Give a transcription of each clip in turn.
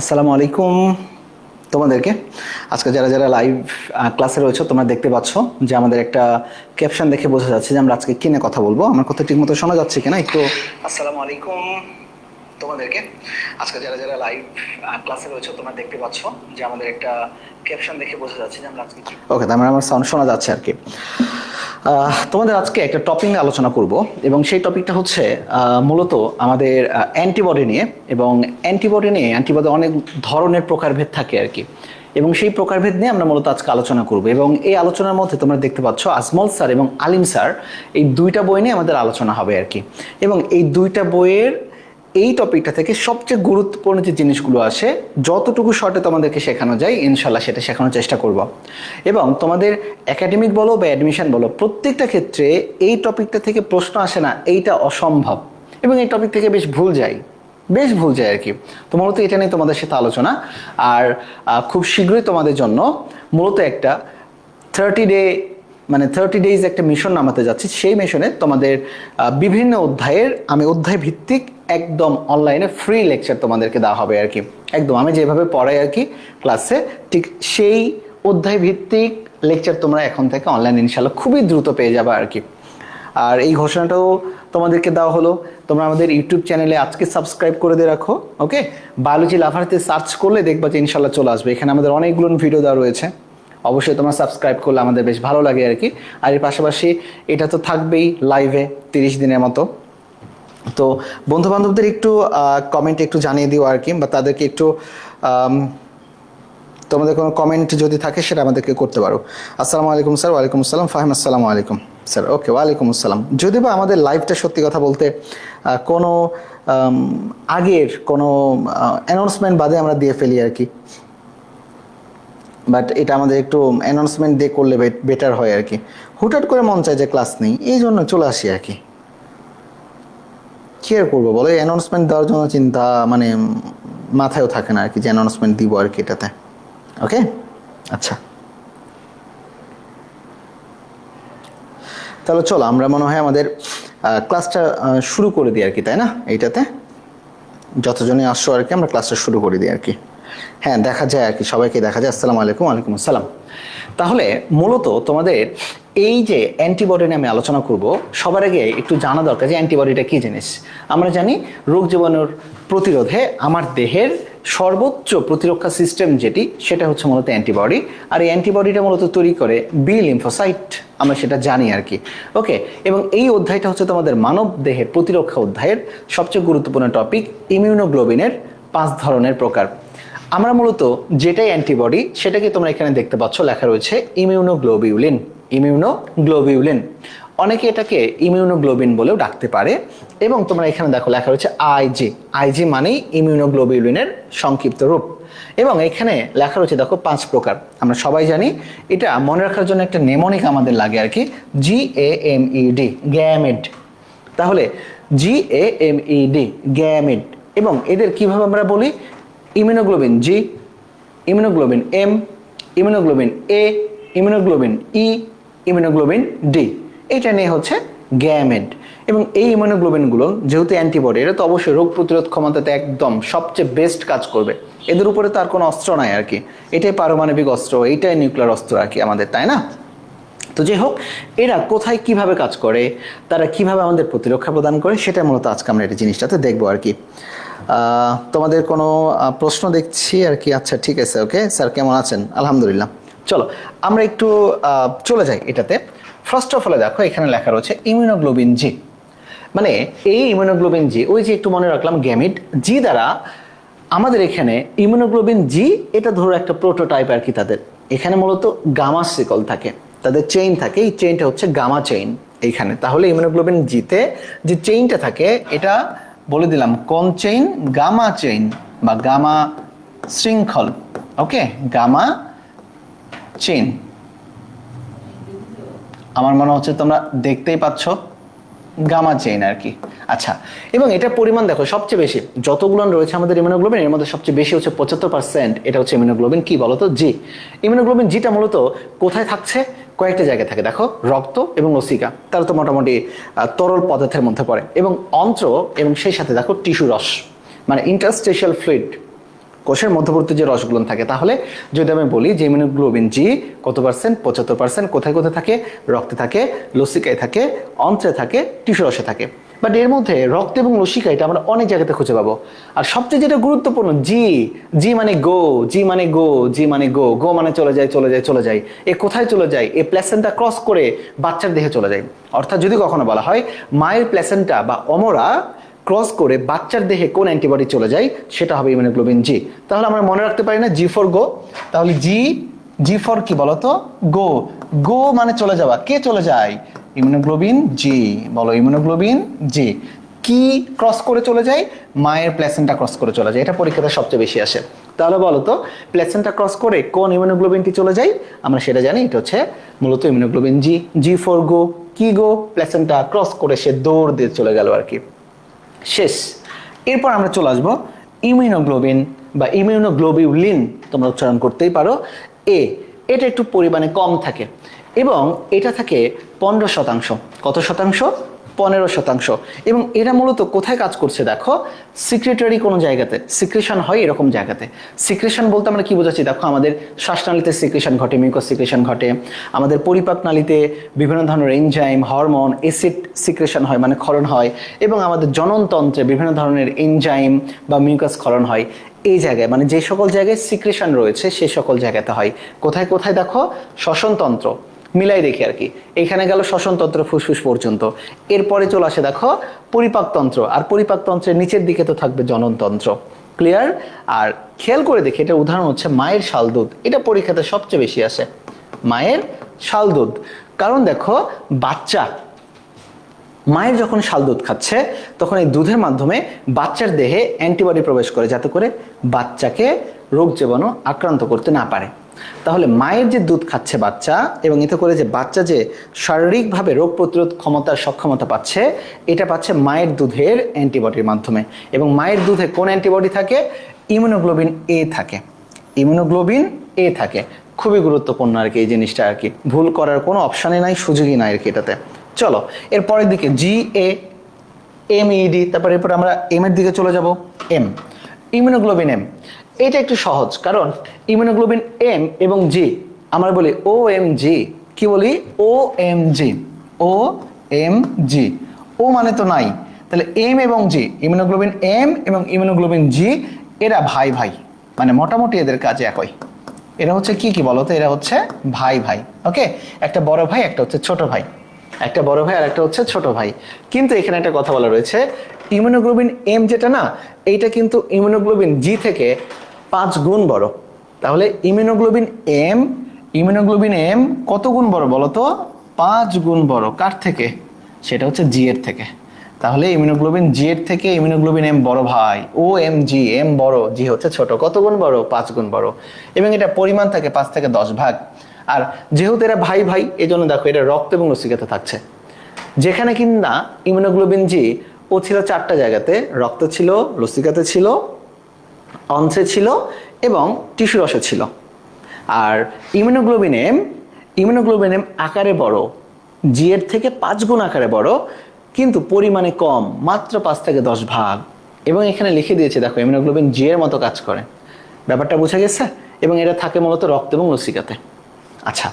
আসসালামু আলাইকুম। তোমাদেরকে? আজকে যারা যারা লাইভ ক্লাসে রয়েছে, তোমরা দেখতে পাচ্ছ যে আমাদের একটা ক্যাপশন দেখে বোঝা যাচ্ছে যে আমরা আজকে কিনে কথা বলব। আমার কথা ঠিক মতো শোনা যাচ্ছে কিনা একটু? আসসালামু আলাইকুম। তোমাদেরকে। আজকে যারা যারা লাইভ ক্লাসে রয়েছে তোমরা দেখতে পাচ্ছ যে আমাদের একটা ক্যাপশন দেখে বোঝা যাচ্ছে যে আমরা আজকে ওকে মানে আমার সাউন্ড শোনা যাচ্ছে আর কি তোমাদের আজকে একটা টপিক নিয়ে আলোচনা করব এবং সেই টপিকটা হচ্ছে মূলত আমাদের অ্যান্টিবডি নিয়ে এবং অ্যান্টিবডি নিয়ে অ্যান্টিবডি অনেক ধরনের প্রকারভেদ থাকে আর কি এবং সেই প্রকারভেদ নিয়ে আমরা মূলত আজকে আলোচনা করব এবং এই আলোচনার মধ্যে তোমরা দেখতে পাচ্ছ আজমল স্যার এবং আলিম স্যার, এই দুইটা বই নিয়ে আমাদের আলোচনা হবে আর কি এবং এই দুইটা বইয়ের এই টপিকটা থেকে সবচেয়ে গুরুত্বপূর্ণ যে জিনিসগুলো আসে যতটুকু শর্টে তোমাদেরকে শেখানো যায়, ইনশাল্লাহ সেটা শেখানোর চেষ্টা করব। এবং তোমাদের একাডেমিক বলো বা অ্যাডমিশন বলো, প্রত্যেকটা ক্ষেত্রে এই টপিকটা থেকে প্রশ্ন আসে না, এইটা অসম্ভব। এবং এই টপিক থেকে বেশ ভুল যায়। বেশ ভুল যায় আর কি তো মূলত এটা নিয়ে তোমাদের সাথে আলোচনা। আর খুব শীঘ্রই তোমাদের জন্য মূলত একটা থার্টি ডে মানে থার্টি ডেজ একটা মিশন নামাতে যাচ্ছি, সেই মিশনে তোমাদের বিভিন্ন অধ্যায়ের আমি অধ্যায় ভিত্তিক একদম অনলাইনে ফ্রি লেকচার তোমাদেরকে দেওয়া হবে আর কি। একদম, আমি যেভাবে পড়াই আর কি ক্লাসে ঠিক সেই অধ্যায় ভিত্তিক লেকচার তোমরা এখন থেকে অনলাইন ইনশাল্লাহ খুবই দ্রুত পেয়ে যাবে আর কি। আর এই ঘোষণাটাও তোমাদেরকে দেওয়া হলো। তোমরা আমাদের ইউটিউব চ্যানেলে আজকে সাবস্ক্রাইব করে দিয়ে রাখো ওকে বায়োলজি লাভারতে সার্চ করলে দেখবা যে ইনশাল্লাহ চলে আসবে। এখানে আমাদের অনেকগুলো ভিডিও দেওয়া রয়েছে। অবশ্যই তোমরা সাবস্ক্রাইব করলে আমাদের বেশ ভালো লাগে আর কি। আর এর পাশাপাশি এটা তো থাকবেই লাইভে তিরিশ দিনের মতো। তো বন্ধু বান্ধবদের একটু কমেন্ট একটু জানিয়ে দিও আর কি, বা তাদেরকে একটু তোমাদের কোনো কমেন্ট যদি থাকে সেটা আমাদেরকে করতে পারো। আসসালামু আলাইকুম স্যার, ওয়ালাইকুম আসসালাম, ফাহিম আসসালামু আলাইকুম। স্যার, ওকে, ওয়ালাইকুম আসসালাম। যদি বা আমাদের লাইভটা সত্যি কথা বলতে কোনো আগের কোনো অ্যানাউন্সমেন্ট বাদে আমরা দিয়ে ফেলি আর কি। বাট এটা আমাদের একটু অ্যানাউন্সমেন্ট দিয়ে করলে বেটার হয় আর কি। হুটহাট করে মন চায় যে ক্লাস নেই, এই জন্য চলে আসি আর কি। কি আর করব বলো? অ্যানাউন্সমেন্ট দেওয়ার জন্য চিন্তা মানে মাথায়ও থাকে না আর কি যে অ্যানাউন্সমেন্ট দিব আর কি এটাতে। ওকে আচ্ছা। তাহলে চলো, আমরা মনে হয় আমাদের ক্লাসটা শুরু করে দিই আর কি, তাই না? এইটাতে। যতজনই আসছো আর কি, আমরা ক্লাসটা শুরু করে দিই আর কি। হ্যাঁ দেখা যায় আর কি, সবাইকে দেখা যায়। আসসালামু আলাইকুম, ওয়ালাইকুম আসসালাম। তাহলে মূলত তোমাদের এই যে অ্যান্টিবডি নিয়ে আমি আলোচনা করব, সবার আগে একটু জানা দরকার যে অ্যান্টিবডিটা কী জিনিস। আমরা জানি রোগ জীবাণুর প্রতিরোধে আমার দেহের সর্বোচ্চ প্রতিরক্ষা সিস্টেম যেটি, সেটা হচ্ছে মূলত অ্যান্টিবডি। আর এই অ্যান্টিবডিটা মূলত তৈরি করে বি লিম্ফোসাইট আমরা সেটা জানি আর কি। ওকে, এবং এই অধ্যায়টা হচ্ছে তোমাদের মানব দেহের প্রতিরক্ষা অধ্যায়ের সবচেয়ে গুরুত্বপূর্ণ টপিক ইমিউনোগ্লোবিনের পাঁচ ধরনের প্রকার। আমরা মূলত যেটাই অ্যান্টিবডি, সেটাকে তোমরা এখানে দেখতে পাচ্ছ, লেখা রয়েছে ইমিউনোগ্লোবিউলিন ইমিউনোগ্লোবিউলিন অনেকে এটাকে ইমিউনোগ্লোবিন বলেও ডাকতে পারে, এবং তোমরা এখানে দেখো, লেখা রয়েছে আইজি আইজি মানেই ইমিউনোগ্লোবিউলিনের সংক্ষিপ্ত রূপ। এবং এখানে লেখা রয়েছে, দেখো, পাঁচ প্রকার। আমরা সবাই জানি, এটা মনে রাখার জন্য একটা নেমনিক আমাদের লাগে আর কি জি এ এম ই ডি গ্যামেড তাহলে জি এ এম ই ডি গ্যামিড এবং এদের কীভাবে আমরা বলি? Immunoglobulin G, immunoglobulin M, immunoglobulin A, immunoglobulin E, immunoglobulin D. এটা নিয়ে হচ্ছে গ্যামেড এবং এই ইমিউনোগ্লোবিনগুলো যেহেতু অ্যান্টিবডি, এটা তো অবশ্যই রোগ প্রতিরোধ ক্ষমতাতে একদম সবচেয়ে বেস্ট কাজ করবে। এদের উপরে তো আর কোনো অস্ত্র নাই আর কি। এটাই পারমাণবিক অস্ত্র, এইটাই নিউক্লিয়ার অস্ত্র আর কি আমাদের, তাই না? তো যাই হোক, এরা কোথায় কীভাবে কাজ করে, তারা কীভাবে আমাদের প্রতিরক্ষা প্রদান করে সেটা মূলত আজকে আমরা এটা জিনিসটাতে দেখব আর কি। তোমাদের কোনো প্রশ্ন দেখছি আর কি? আচ্ছা ঠিক আছে ওকে স্যার কেমন আছেন? আলহামদুলিল্লাহ। চলো, আমরা একটু চলে যাই এটাতে। ফার্স্ট অফ অলে দেখো, এখানে লেখা রয়েছে ইমিউনোগ্লোবিন জি মানে এই ইমিউনোগ্লোবিন জি ওই যে একটু মনে রাখলাম গ্যামিড জি দ্বারা আমাদের এখানে ইমিউনোগ্লোবিন জি এটা ধরো একটা প্রোটোটাইপ আর কি তাদের। এখানে মূলত গামা সিকল থাকে, তাদের চেইন থাকে, এই চেইনটা হচ্ছে গামা চেইন এইখানে। তাহলে ইমিউনোগ্লোবিন জিতে যে চেইনটা থাকে, এটা বলে দিলাম, কোন চেইন গামা চেইন বা গামা শৃঙ্খল। ওকে, গামা চেইন আমার মনে হচ্ছে তোমরা দেখতেই পাচ্ছ গামা চেইন আর কি আচ্ছা এবং এটার পরিমাণ দেখো, সবচেয়ে বেশি যতগুলো রয়েছে আমাদের ইমিউনোগ্লোবিন এর মধ্যে সবচেয়ে বেশি হচ্ছে পঁচাত্তর পার্সেন্ট এটা হচ্ছে ইমিউনোগ্লোবিন কি বলতো? জি ইমিউনোগ্লোবিন জিটা মূলত কোথায় থাকছে? কয়েকটা জায়গায় থাকে। দেখো, রক্ত এবং লসিকা তারা তো মোটামুটি তরল পদার্থের মধ্যে পড়ে। এবং অন্ত্র এবং সেই সাথে দেখো টিস্যু রস মানে ইন্টারস্টেশিয়াল ফ্লুইড কোষের মধ্যবর্তী যে রসগুলো থাকে, তাহলে যদি আমি বলি যে ইমিউনোগ্লোবিন জি কত পার্সেন্ট পঁচাত্তর পার্সেন্ট কোথায় কোথায় থাকে? রক্তে থাকে, লসিকায় থাকে, অন্ত্রে থাকে, টিস্যু রসে থাকে। বাট এর মধ্যে রক্ত এবং লসিকা, এটা আমরা অনেক জায়গাতে খুঁজে পাবো। আর সবচেয়ে যেটা গুরুত্বপূর্ণ জি জি মানে গো জি মানে গো জি মানে গো গো মানে চলে যায় চলে যায় চলে যায়। এ কোথায় চলে যায়? এ প্লেসেন্টা ক্রস করে বাচ্চার দেহে চলে যায়। অর্থাৎ যদি কখনো বলা হয়, মায়ের প্লেসেন্টা বা অমরা ক্রস করে বাচ্চার দেহে কোন অ্যান্টিবডি চলে যায়, সেটা হবে ইমিউনোগ্লোবিন জি। তাহলে আমরা মনে রাখতে পারি না জি ফর গো। তাহলে জি জি ফর কি বলতো? গো। গো মানে চলে যাওয়া। কে চলে যায়? Immunoglobulin G. বলো, ইমিউনোগ্লোবিন জি। কি ক্রস করে চলে যায়? মায়ের প্লেসেন্টা ক্রস করে চলে যায়। এটা পরীক্ষাতে সবচেয়ে বেশি আসে। তাহলে বলো তো, প্লেসেন্টা ক্রস করে কোন ইমিউনোগ্লোবিনটি চলে যায়? আমরা সেটা জানি, এটা হচ্ছে মূলত ইমিউনোগ্লোবিন জি। জি ফর গো। কি গো? প্লেসেন্টা ক্রস করে সে দৌড় দিয়ে চলে গেল আর কি। শেষ। এরপর আমরা চলে আসব ইমিউনোগ্লোবিন বা ইমিউনোগ্লোবিউলিন তোমরা উচ্চারণ করতেই পারো। এ, এটা একটু পরিমাণে কম থাকে এবং এটা থাকে পনেরো শতাংশ। কত শতাংশ? পনেরো শতাংশ। এবং এরা মূলত কোথায় কাজ করছে দেখো? সিক্রেটারি কোনো জায়গাতে। সিক্রেশন হয় এরকম জায়গাতে। সিক্রেশন বলতে আমরা কি বোঝাচ্ছি? দেখো, আমাদের শ্বাসনালীতে সিক্রেশন ঘটে মিউকাস সিক্রেশন ঘটে। আমাদের পরিপাক নালীতে বিভিন্ন ধরনের এনজাইম হরমোন এসিড সিক্রেশন হয় মানে ক্ষরণ হয়। এবং আমাদের জননতন্ত্রে বিভিন্ন ধরনের এনজাইম বা মিউকাস ক্ষরণ হয়। এই জায়গায় মানে যে সকল জায়গায় সিক্রেশন রয়েছে, সে সকল জায়গাতে হয়। কোথায় কোথায় দেখো? শ্বসনতন্ত্র। মিলাই দেখি আর কি। এখানে গেল শ্বসনতন্ত্র ফুসফুস পর্যন্ত। এরপরে চলে আসে দেখো পরিপাকতন্ত্র। আর পরিপাকতন্ত্রের নিচের দিকে তো থাকবে জননতন্ত্র। ক্লিয়ার আর খেয়াল করে দেখি, এটা উদাহরণ হচ্ছে মায়ের শাল দুধ এটা পরীক্ষাতে সবচেয়ে বেশি আসে। মায়ের শাল দুধ কারণ দেখো, বাচ্চা, মায়ের যখন শাল দুধ খাচ্ছে, তখন এই দুধের মাধ্যমে বাচ্চার দেহে অ্যান্টিবডি প্রবেশ করে। যাতে করে বাচ্চাকে রোগ জীবাণু আক্রান্ত করতে না পারে। তাহলে মায়ের যে দুধ খাচ্ছে বাচ্চা এবং এতে করে যে বাচ্চা যে শারীরিকভাবে রোগ প্রতিরোধ ক্ষমতার সক্ষমতা পাচ্ছে, এটা পাচ্ছে মায়ের দুধের অ্যান্টিবডির মাধ্যমে। এবং মায়ের দুধে কোন অ্যান্টিবডি থাকে? ইমিউনোগ্লোবিন এ থাকে। ইমিউনোগ্লোবিন এ থাকে। খুবই গুরুত্বপূর্ণ আর কি এই জিনিসটা আর কি। ভুল করার কোনো অপশানই নাই, সুযোগই নাই আর কি এটাতে। চলো এর পরের দিকে জি, এ, এম ইডি তারপর এরপর আমরা এম এর দিকে চলে যাব। M, immunoglobulin M. এটা একটু সহজ, কারণ ইমিউনোগ্লোবিন এম এবং জি আমরা বলি ও এম জি কি বলি? ও এম জি ও এম জি ও মানে তো নাই। তাহলে এম এবং জি ইমিউনোগ্লোবিন এম এবং ইমিউনোগ্লোবিন জি এরা ভাই ভাই মানে মোটামুটি এদের কাজে একই। এরা হচ্ছে কি কি বলতো এরা হচ্ছে ভাই ভাই ওকে একটা বড় ভাই, একটা হচ্ছে ছোট ভাই। একটা বড় ভাই আর একটা হচ্ছে ছোট ভাই। কিন্তু এখানে একটা কথা বলা রয়েছে ইমিউনোগ্লোবিন এম যেটা না, এইটা কিন্তু ইমিউনোগ্লোবিন জি থেকে পাঁচ গুণ বড়। তাহলে ইমিউনোগ্লোবিন এম ইমিউনোগ্লোবিন এম কত গুণ বড় বলো তো? পাঁচ গুণ বড়। কার থেকে? সেটা হচ্ছে জি এর থেকে। তাহলে ইমিউনোগ্লোবিন জি এর থেকে ইমিউনোগ্লোবিন এম বড় ভাই। ও এম জি, এম বড়, জি হচ্ছে ছোট। কত গুণ বড়? পাঁচ গুণ বড়। এবং এটা পরিমাণ থাকে পাঁচ থেকে দশ ভাগ। আর যেহেতু এরা ভাই ভাই এই জন্য দেখো এটা রক্ত এবং লসিকাতে থাকছে। যেখানে কিনা ইমিউনোগ্লোবিন জি ও ছিল চারটা জায়গাতে, রক্ত ছিল, লসিকাতে ছিল অংশে ছিল এবং টিস্যু রসে ছিল। আর ইমিউনোগ্লোবিন এম ইমিউনোগ্লোবিন এম আকারে বড় জি এর থেকে পাঁচ গুণ আকারে বড়, কিন্তু পরিমাণে কম, মাত্র পাঁচ থেকে দশ ভাগ। এবং এখানে লিখে দিয়েছে, দেখো, ইমিউনোগ্লোবিন জি এর মতো কাজ করে। ব্যাপারটা বোঝা গেছে? এবং এটা থাকে মূলত রক্ত এবং লসিকাতে। আচ্ছা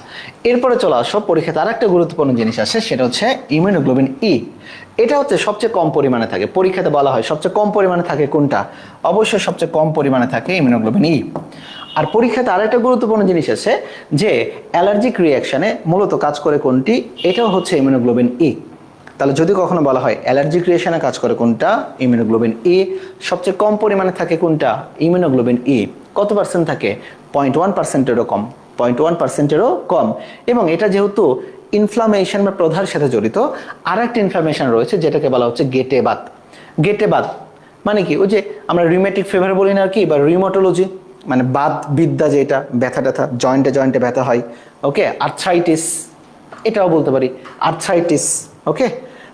এরপরে চলে আসো পরীক্ষাতে আর একটা গুরুত্বপূর্ণ জিনিস আছে, সেটা হচ্ছে ইমিউনোগ্লোবিন ই এটা হচ্ছে সবচেয়ে কম পরিমাণে থাকে। পরীক্ষাতে বলা হয় সবচেয়ে কম পরিমাণে থাকে কোনটা? অবশ্যই সবচেয়ে কম পরিমাণে থাকে ইমিউনোগ্লোবিন ই আর পরীক্ষাতে আর একটা গুরুত্বপূর্ণ জিনিস আছে যে অ্যালার্জিক রিয়াকশনে মূলত কাজ করে কোনটি? এটাও হচ্ছে ইমিউনোগ্লোবিন ই তাহলে যদি কখনো বলা হয় অ্যালার্জিক রিয়েশনে কাজ করে কোনটা? ইমিউনোগ্লোবিন ই সবচেয়ে কম পরিমাণে থাকে কোনটা? ইমিউনোগ্লোবিন ই কত পার্সেন্ট থাকে? পয়েন্ট ওয়ান পার্সেন্টেরও কম। পয়েন্ট ওয়ান পার্সেন্টেরও কম। এবং এটা যেহেতু ইনফ্লামেশন বা প্রধার সাথে জড়িত আর একটা ইনফ্লামেশন রয়েছে যেটাকে বলা হচ্ছে গেটে বাত। গেটে বাত মানে কি? ওই যে আমরা রিমেটিক ফেভার বলি না কি? বা রিমোটোলজি মানে বাত বিদ্যা যেটা, ব্যথা ট্যাথা জয়েন্টে জয়েন্টে ব্যথা হয় ওকে আর্থ্রাইটিস এটাও বলতে পারি। আর্থ্রাইটিস ওকে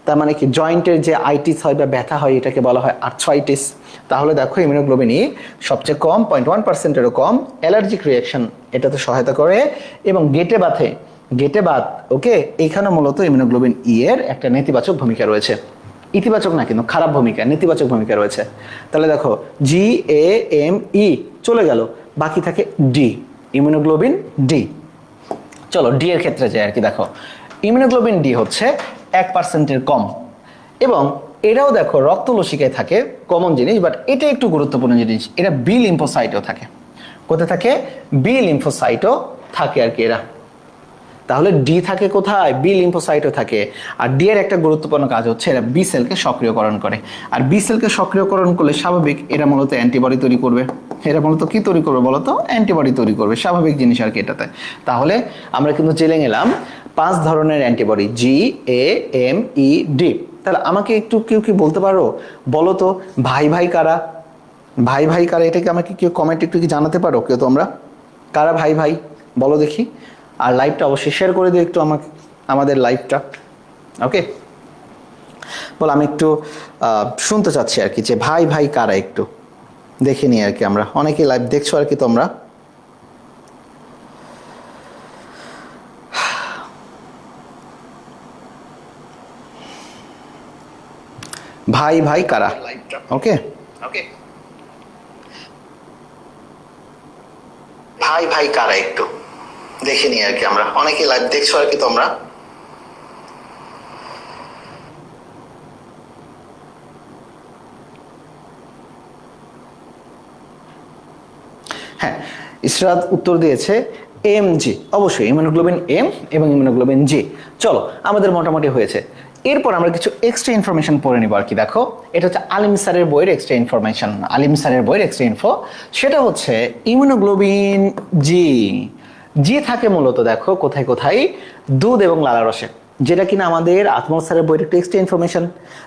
তার মানে কি জয়েন্টের যে আইটিস হয় বা ব্যথা হয়, এটাকে বলা হয় আর্থ্রাইটিস তাহলে দেখো ইমিউনোগ্লোবিন ই সবচেয়ে কম পয়েন্ট ওয়ান পার্সেন্টেরও কম অ্যালার্জিক রিয়াকশন এটাতে সহায়তা করে, এবং গেটে বাথে গেটে বাত ওকে এখানে মূলত ইমিউনোগ্লোবিন ই এর একটা নেতিবাচক ভূমিকা রয়েছে। ইতিবাচক না কিন্তু খারাপ ভূমিকা, নেতিবাচক ভূমিকা রয়েছে। তাহলে দেখো জি এ এম ই চলে গেল, বাকি থাকে ডি ইমিউনোগ্লোবিন ডি চলো ডি এর ক্ষেত্রে যাই আর কি, দেখো। ইমিউনোগ্লোবিন ডি হচ্ছে এক পার্সেন্টের কম। এবং এটাও দেখো রক্ত লসিকায় থাকে কমন জিনিস বাট এটা একটু গুরুত্বপূর্ণ জিনিস, এটা বি লিম্ফোসাইটও থাকে। কোথায় থাকে? বি লিম্ফোসাইটও থাকে আর কি এরা। তাহলে ডি থাকে কোথায়? বি লিম্ফোসাইটও থাকে। আর ডি এর একটা গুরুত্বপূর্ণ কাজ হচ্ছে এরা বি সেলকে সক্রিয়করণ করে। আর বি সেলকে সক্রিয়করণ করলে স্বাভাবিক এরা মূলত অ্যান্টিবডি তৈরি করবে। এরা মূলত কি তৈরি করবে বলতো? অ্যান্টিবডি তৈরি করবে। স্বাভাবিক জিনিস আর কি এটাতে। তাহলে আমরা কিন্তু জেনে গেলাম পাঁচ ধরনের antibody G A M E D তাহলে আমাকে একটু কেউ কি বলতে পারো? বলো তো, ভাই ভাই কারা? ভাই ভাই কারা? এটাকে আমাকে কেউ কমেন্ট একটু কি জানাতে পারো কেউ তোমরা? কারা ভাই ভাই? বলো দেখি। আর লাইভটা অবশ্যই শেয়ার করে দিও একটু আমাকে, আমাদের লাইভটা ওকে বল, আমি একটু শুনতে চাচ্ছি আর কি যে ভাই ভাই কারা একটু? দেখে নিই আর কি আমরা। অনেকেই লাইভ দেখছ আর কি তোমরা। ভাই ভাই কারা? ওকে ওকে ভাই ভাই কারা একটু? দেখে নিই আর কি আমরা। অনেকেই লাইভ দেখছ আর কি তোমরা। হ্যাঁ ইসরাত উত্তর দিয়েছে এম জি অবশ্যই ইমিউনোগ্লোবিন এম এবং ইমিউনোগ্লোবিন জি চলো আমাদের মোটামুটি হয়েছে। এরপর আমরা কিছু এক্সট্রা ইনফরমেশন পড়ে নিব আর কি, দেখো। এটা হচ্ছে আলিম স্যারের বইয়ের এক্সট্রা ইনফরমেশন আলিম স্যারের বইয়ের এক্সট্রা ইনফো সেটা হচ্ছে ইমিউনোগ্লোবিন জি জি থাকে মূলত, দেখো, কোথায় কোথায়? দুধ এবং লালারসে যেটা কিনা আমাদের আত্মর স্যারের বইয়ের একটা এক্সট্রা ইনফরমেশন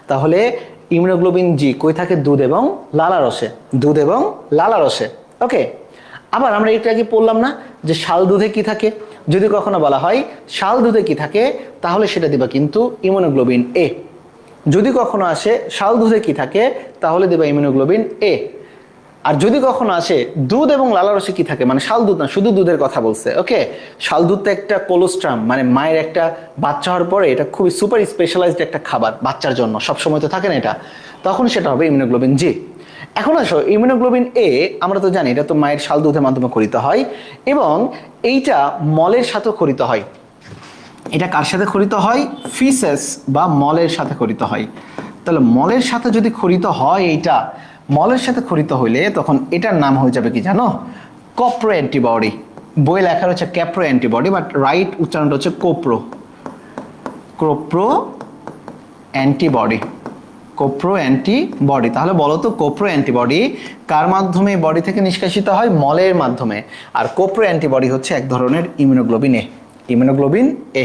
তাহলে ইমিউনোগ্লোবিন জি কই থাকে? দুধ এবং লালারসে দুধ এবং লালারসে ওকে আবার আমরা একটু আগে পড়লাম না যে শাল দুধে কি থাকে? যদি কখনো বলা হয়, শাল দুধে কি থাকে? তাহলে সেটা দিবা কিন্তু ইমিউনোগ্লোবিন এ যদি কখনো আসে, শাল দুধে কি থাকে? তাহলে দিবা ইমিউনোগ্লোবিন এ আর যদি কখনো আসে, দুধ এবং লালারসে কি থাকে? মানে শাল দুধ না, শুধু দুধের কথা বলছে, ওকে? শাল দুধটা একটা কোলোস্ট্রাম মানে মায়ের একটা বাচ্চা হওয়ার পরে এটা খুবই সুপার স্পেশালাইজড একটা খাবার বাচ্চার জন্য, সবসময় তো থাকে না এটা। তখন সেটা হবে ইমিউনোগ্লোবিন জি এখন আসো ইমিউনোগ্লোবিন এ আমরা তো জানি, এটা তো মায়ের শাল দুধের মাধ্যমে খরিত হয়, এবং এইটা মলের সাথে খরিত হয়। এটা কার সাথে খরিত হয়? ফিসেস বা মলের সাথে খরিত হয়। তাহলে মলের সাথে যদি খরিত হয় এইটা, মলের সাথে খরিত হইলে তখন এটার নাম হয়ে যাবে কি জানো? কপ্রো অ্যান্টিবডি বই লেখা হচ্ছে ক্যাপ্রো অ্যান্টিবডি বাট রাইট উচ্চারণটা হচ্ছে কোপ্রো কোপ্রো অ্যান্টিবডি কোপ্রো অ্যান্টিবডি তাহলে বলো তো কোপ্রো অ্যান্টিবডি কার মাধ্যমে বডি থেকে নিষ্কাশিত হয়? মলের মাধ্যমে। আর কোপ্রো অ্যান্টিবডি হচ্ছে এক ধরনের ইমিউনোগ্লোবিন এ ইমিউনোগ্লোবিন এ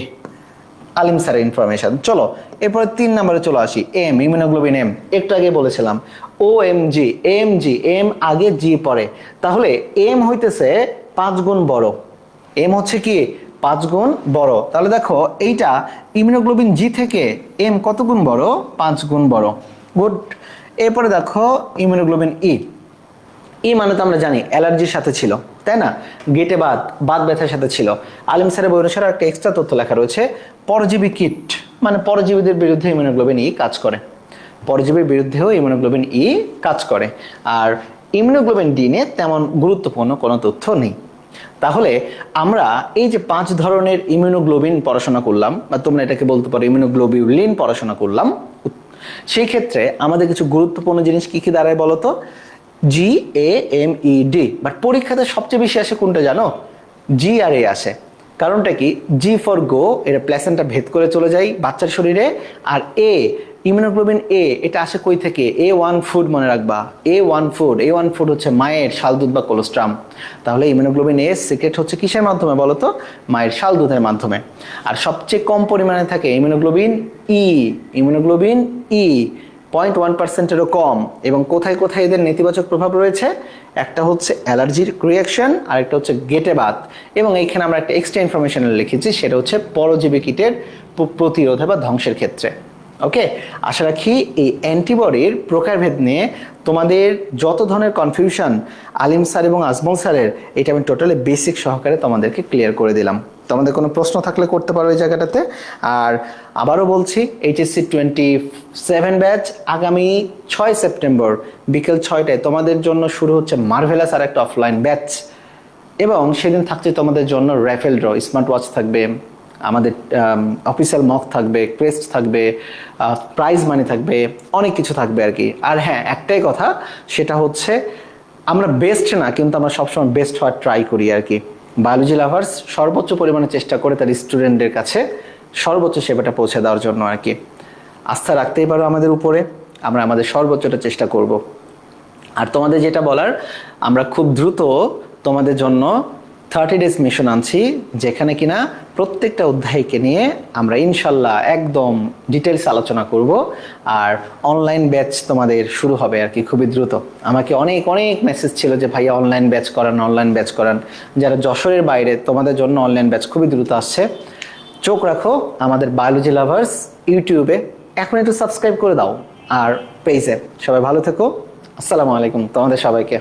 আলিম স্যারের ইনফরমেশন চলো, এরপরে তিন নম্বরে চলে আসি। এম ইমিউনোগ্লোবিন এম একটু আগে বলেছিলাম। ও M G M G M আগে জি পরে তাহলে এম হইতেছে পাঁচ গুণ বড়। এম হচ্ছে কি? পাঁচ গুণ বড়। তাহলে দেখো, এইটা ইমিউনোগ্লোবিন জি থেকে এম কত গুণ বড়? পাঁচ গুণ বড়। গুড এরপরে দেখো ইমিউনোগ্লোবিন ই ই মানে তো আমরা জানি, অ্যালার্জির সাথে ছিল, তাই না? গেটে বাদ বাদ ব্যথার সাথে ছিল। আলিম স্যারের বই অনুসারে একটা এক্সট্রা তথ্য লেখা রয়েছে, পরজীবী কিট। মানে পরজীবীদের বিরুদ্ধে ইমিউনোগ্লোবিন ই কাজ করে। পরজীবীর বিরুদ্ধেও ইমিউনোগ্লোবিন ই কাজ করে। আর ইমিউনোগ্লোবিন ডি নিয়ে তেমন গুরুত্বপূর্ণ কোনো তথ্য নেই। তাহলে আমরা এই যে পাঁচ ধরনের ইমিউনোগ্লোবিন পড়াশোনা করলাম, বা তোমরা এটাকে বলতে পারো ইমিউনোগ্লোবিউলিন পড়াশোনা করলাম, সেই ক্ষেত্রে আমাদের কিছু গুরুত্বপূর্ণ জিনিস কি কি দাঁড়ায় বলো তো? G A M E D but পরীক্ষাতে সবচেয়ে বেশি আসে কোনটা জানো? জি আর এ আসে। কারণটা কি? জি ফর গো এটা প্ল্যাসেন্টটা ভেদ করে চলে যায় বাচ্চার শরীরে, আর এ ইমিউনোগ্লোবিন এ এটা আসে কই থেকে? এ ওয়ান ফুড মনে রাখবা। A one food A one food হচ্ছে মায়ের শাল, দুধ বা কোলেস্ট্রাম। তাহলে ইমিউনোগ্লোবিন এ সিক্রেট হচ্ছে কিসের মাধ্যমে বলো তো? মায়ের শাল, দুধের মাধ্যমে। আর সবচেয়ে কম পরিমাণে থাকে immunoglobulin E immunoglobulin E point one পার্সেন্টেরও কম। এবং কোথায় কোথায় এদের নেতিবাচক প্রভাব রয়েছে? একটা হচ্ছে অ্যালার্জির রিয়াকশন আর একটা হচ্ছে গেটে বাত। এবং এইখানে আমরা একটা এক্সট্রা ইনফরমেশন লিখেছি, সেটা হচ্ছে পরজীবী কীটের প্রতিরোধে বা ধ্বংসের ক্ষেত্রে। ওকে আশা রাখি এই অ্যান্টিবডির প্রকারভেদ নিয়ে তোমাদের যত ধরনের কনফিউশন আলিম স্যার এবং আজমল স্যারের, এটা আমি টোটালি বেসিক সহকারে তোমাদেরকে ক্লিয়ার করে দিলাম। তোমাদের কোনো প্রশ্ন থাকলে করতে পারো এই জায়গাটাতে। আর আবারও বলছি এইচএসসি টোয়েন্টি সেভেন ব্যাচ আগামী ছয় সেপ্টেম্বর বিকেল ছয়টায় তোমাদের জন্য শুরু হচ্ছে মার্ভেলাস আর একটা অফলাইন ব্যাচ এবং সেদিন থাকছে তোমাদের জন্য র্যাফেল ড্র স্মার্ট ওয়াচ থাকবে। আমাদের অফিসিয়াল মক থাকবে ক্রেস্ট থাকবে প্রাইজ মানি থাকবে, অনেক কিছু থাকবে আর কি। আর হ্যাঁ একটাই কথা, সেটা হচ্ছে আমরা বেস্ট না, কিন্তু আমরা সবসময় বেস্ট হওয়ার ট্রাই করি আর কি। বায়োলজি লাভার্স সর্বোচ্চ পরিমাণে চেষ্টা করে তার স্টুডেন্টদের কাছে সর্বোচ্চ সেবাটা পৌঁছে দেওয়ার জন্য আর কি। আস্থা রাখতেই পারো আমাদের উপরে, আমরা আমাদের সর্বোচ্চটা চেষ্টা করব। আর তোমাদের যেটা বলার, আমরা খুব দ্রুত তোমাদের জন্য থার্টি ডেজ মিশন আনছি, যেখানে কিনা প্রত্যেকটা অধ্যায়কে নিয়ে আমরা ইনশাল্লাহ একদম ডিটেলস আলোচনা করব, আর অনলাইন ব্যাচ তোমাদের শুরু হবে আর কি খুবই দ্রুত। আমাকে অনেক অনেক মেসেজ ছিল যে, ভাইয়া অনলাইন ব্যাচ করান অনলাইন ব্যাচ করান। যারা যশোরের বাইরে, তোমাদের জন্য অনলাইন ব্যাচ খুবই দ্রুত আসছে। চোখ রাখো, আমাদের বায়োলজি লাভার্স ইউটিউবে এখন একটু সাবস্ক্রাইব করে দাও, আর পেজে সবাই ভালো থেকো। আসসালামু আলাইকুম তোমাদের সবাইকে।